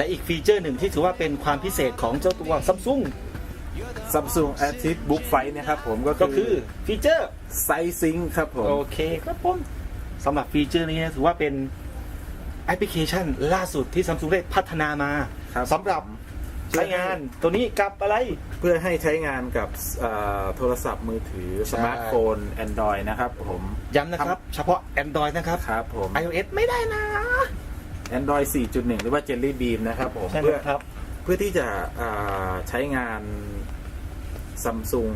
และอีกฟีเจอร์หนึ่งที่ถือว่าเป็นความพิเศษของเจ้าตัวซัมซุง Samsung Active Book Fight นะครับผมก็ก็คืคืออฟีเจอร์ ไซซิงครับผม โอเคครับผมสำหรับฟีเจอร์นี้ถือว่าเป็นแอปพลิเคชันล่าสุดที่ซัมซุงได้พัฒนามาครับสำหรับใช้งานตัวนี้กับอะไร เพื่อให้ใช้งานกับเอ่อโทรศัพท์มือถือใช่สมาร์ทโฟน Android นะครับผม ย้ำนะครับ เฉพาะ Android นะครับ ครับผม iOS ไม่ได้นะ Android 4.1 หรือว่า Jelly Bean นะครับผมใช่ไหมเพื่อครับ เพื่อที่จะอ่าใช้งานซัมซุง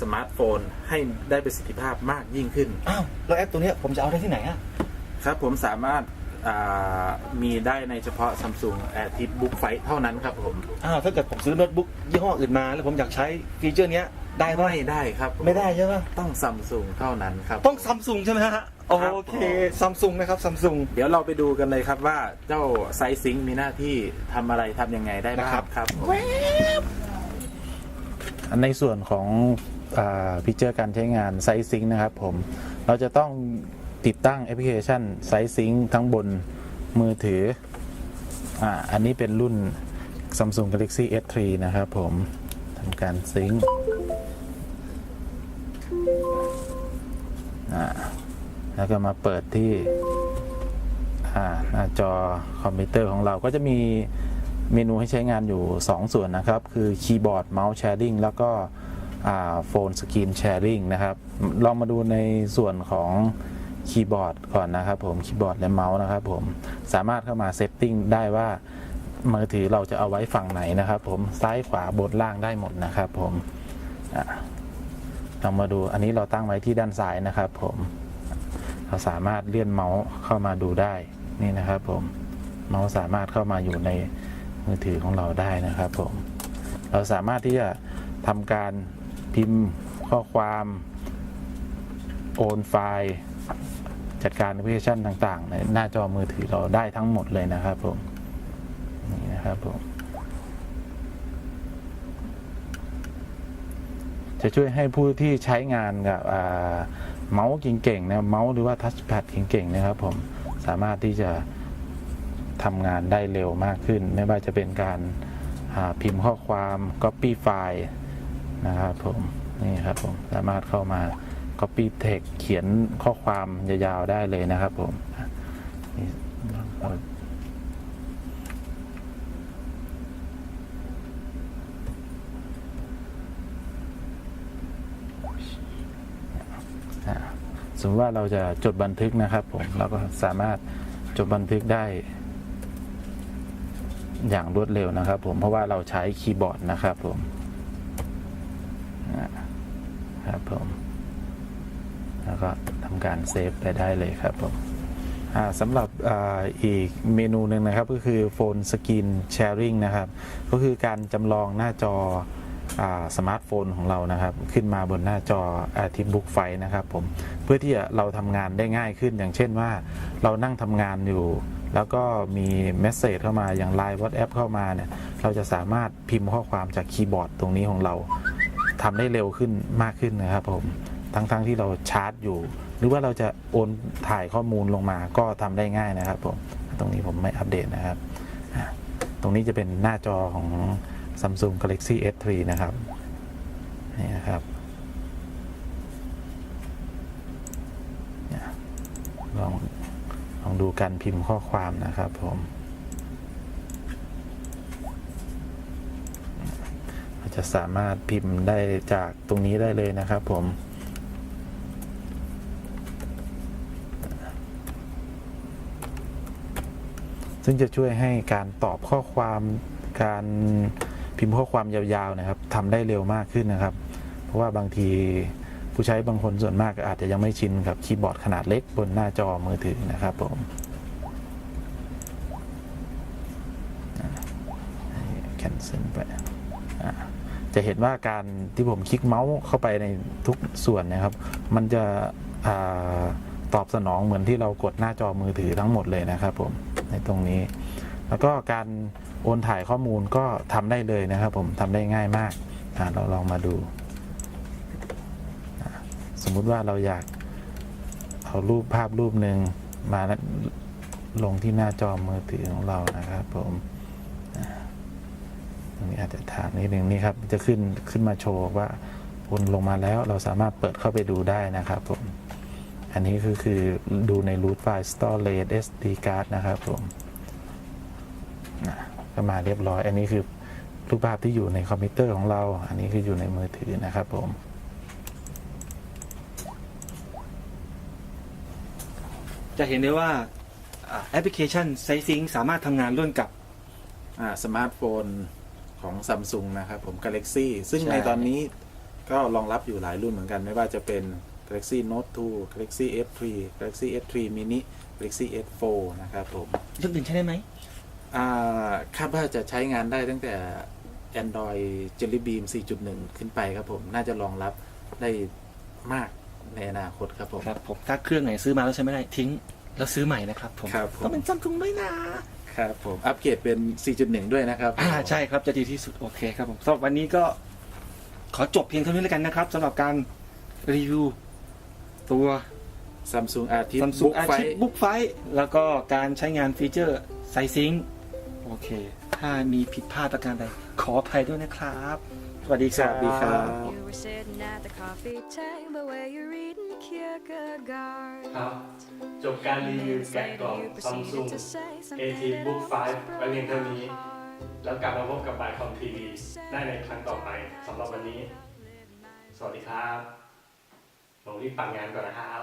สมาร์ทโฟนให้ได้ประสิทธิภาพมากยิ่งขึ้น อ้าว แล้วแอปตัวเนี้ยผมจะเอาได้ที่ไหนอะครับผมสามารถอ่ามีได้ในเฉพาะ Samsung Active Book Fight เท่านั้นครับผมอ้าว ถ้าเกิดผมซื้อโน้ตบุ๊กยี่ห้ออื่นมา แล้วผมอยากใช้ฟีเจอร์เนี้ยได้ไหมไม่ได้ครับผไม่ได้ใช่ไหมต้องซัมซุงเท่านั้นครับ ต้องซัมซุงใช่ไหมฮะ โอเคซัมซุงนะครับซัมซุงเดี๋ยวเราไปดูกันเลยครับว่าเจ้าไซซิงมีหน้าที่ทำอะไรทำยังไงได้บ้างนะครับ ครับผมในส่วนของพิจเจอร์การใช้งานไซซิงนะครับผมเราจะต้องติดตั้งแอปพลิเคชันไซซิงทั้งบนมือถืออ่าอันนี้เป็นรุ่น Samsung Galaxy S3 นะครับผมทำการซิงค์อ่า แล้วก็มาเปิดที่หน้าจอคอมพิวเตอร์ของเราก็จะมีเมนูให้ใช้งานอยู่ 2 ส่วนนะครับ คือคีย์บอร์ดเมาส์แชร์ริงแล้วก็โฟนสกรีนแชร์ริงนะครับ ลองมาดูในส่วนของคีย์บอร์ดก่อนนะครับผมคีย์บอร์ดและเมาส์นะครับผมสามารถเข้ามาเซตติ้งได้ว่ามือถือเราจะเอาไว้ฝั่งไหนนะครับ ผมซ้ายขวาบนล่างได้หมดนะครับ ผมอะลองมาดูอันนี้เราตั้งไว้ที่ด้านซ้ายนะครับ ผม เราสามารถเลื่อนเมาส์เข้ามาดูได้นี่นะครับผมเมาส์สามารถเข้ามาอยู่ในมือถือของเราได้นะครับผมเราสามารถที่จะทำการพิมพ์ข้อความโอนไฟล์จัดการแอปพลิเคชันต่าง ๆ ในหน้าจอมือถือเราได้ทั้งหมดเลยนะครับผมนี่นะครับผมจะช่วยให้ผู้ที่ใช้งานกับ เมาส์เก่งๆนะเมาส์หรือว่าทัชแพดเก่งๆนะครับผมสามารถที่จะทำงานได้เร็วมากขึ้น ไม่ว่าจะเป็นการาพิมพ์ข้อความ Copy ไฟล์นะครับผมนี่ครับผมสามารถเข้ามา Copy Text เขียนข้อความยาวๆได้เลยนะครับผมอะนี่เรา อ่าส มมติว่าเราจะจดบันทึกนะครับผมเราก็สามารถจดบันทึกได้ อย่างรวดเร็วนะครับ ผมเพราะว่าเราใช้คีย์บอร์ดนะครับผมอ่าครับผมแล้วก็ทำการเซฟไปได้เลยครับผมอ่าสำหรับอาอีกเมนูหนึ่งนะครับก็คือโฟนสกรีนแชร์ริงนะครับ ก็คือการจำลองหน้าจออา สมาร์ทโฟนของเรานะครับ ขึ้นมาบนหน้าจอ Active Book f i นะครับผมเพื่อที่จะเราทำงานได้ง่ายขึ้น อย่างเช่นว่าเรานั่งทำงานอยู่ แล้วก็มีเมสเซจเข้ามาอย่าง Line WhatsApp เข้ามาเนี่ยเราจะสามารถพิมพ์ข้อความจากคีย์บอร์ดตรงนี้ของเราทำได้เร็วขึ้นมากขึ้นนะครับผมทั้งๆทที่เราชาร์จอยู่ หรือว่าเราจะโอนถ่ายข้อมูลลงมาก็ทำได้ง่ายนะครับผมตรงนี้ผมไม่อัปเดตนะครับ ตรงนี้จะเป็นหน้าจอของ Samsung Galaxy S3 นะครับนี่นะครับลองลองดูการพิมพ์ข้อความนะครับผมเราจะสามารถพิมพ์ได้จากตรงนี้ได้เลยนะครับผมซึ่งจะช่วยให้การตอบข้อความการ พิมพ์ข้อความยาวๆนะครับทำได้เร็วมากขึ้นนะครับ เพราะว่าบางทีผู้ใช้บางคนส่วนมากอาจจะยังไม่ชินกับคีย์บอร์ดขนาดเล็กบนหน้าจอมือถือนะครับผมแคนเซิลไปจะเห็นว่าการที่ผมคลิกเมาส์เข้าไปในทุกส่วนนะครับ มันจะอตอบสนองเหมือนที่เรากดหน้าจอมือถือทั้งหมดเลยนะครับผมในตรงนี้ แล้วก็การ โอนถ่ายข้อมูลก็ทำได้เลยนะครับ ผมทำได้ง่ายมากเราลองมาดู สมมุติว่าเราอยากเอารูปภาพรูปหนึ่งมาลงที่หน้าจอมือถือของเรานะครับ ผมตรงนี้อาจจะถามนิดนึงนี่ครับ จะขึ้นขึ้นมาโชว์ว่าวนลงมาแล้วเราสามารถเปิดเข้าไปดูได้นะครับผมอันนี้คือคือดูใน root file storage SD card นะครับผมนะ ก็มาเรียบร้อย อันนี้คือรูปภาพที่อยู่ในคอมพิวเตอร์ของเรา อันนี้คืออยู่ในมือถือนะครับผมจะเห็นได้ว่าอ่าแอปพลิเคชัน s i z i n g สามารถทำงานร่วมกับอ่าสมาร์ทโฟนของซัมซุงนะครับผม Galaxy ซึ่งใช่ในตอนนี้ก็รองรับอยู่หลายรุ่นเหมือนกัน ไม่ว่าจะเป็น Galaxy Note 2 Galaxy S3 Galaxy S3 mini Galaxy S4 นะครับผมเรื่องอื่นใช้ได้ไหมอ่า คาดว่าจะใช้งานได้ตั้งแต่ Android Jelly Bean 4.1 ขึ้นไปครับผม น่าจะรองรับได้มากในอนาคตครับผม ครับผมถ้าเครื่องไหนซื้อมาแล้วใช้ไม่ได้ทิ้ง แล้วซื้อใหม่นะครับผมครับผม ต้องเป็นซัมซุงด้วยนะครับผมอัปเกรดเป็น 4.1 ด้วยนะครับอ่าใช่ครับจะดีที่สุดโอเคครับผมสำหรับวันนี้ก็ขอจบเพียงเท่านี้แล้วกันนะครับสำหรับการรีวิวตัว Samsung Artist Samsung Book Artist Fight Book Fight แล้วก็การใช้งานฟีเจอร์ไซซิง โอเค ถ้ามีผิดพลาดประการใด ขออภัยด้วยนะครับ สวัสดีคสรับวัสดีครับ You were sitting at the coffee table where you're reading Kierkegaard. ครับ จบการรีวิว Minutes แกะกล่อง later, you Samsung proceeded to say something AT that Book almost 5 ไว้เพียงเท่านี้ broke my heart. แล้วกลับมาพบกับบายคอมทีวีได้ในครั้งต่อไปสำหรับวันนี้ สวัสดีครับผมรีบปังงานก่อนนะครับ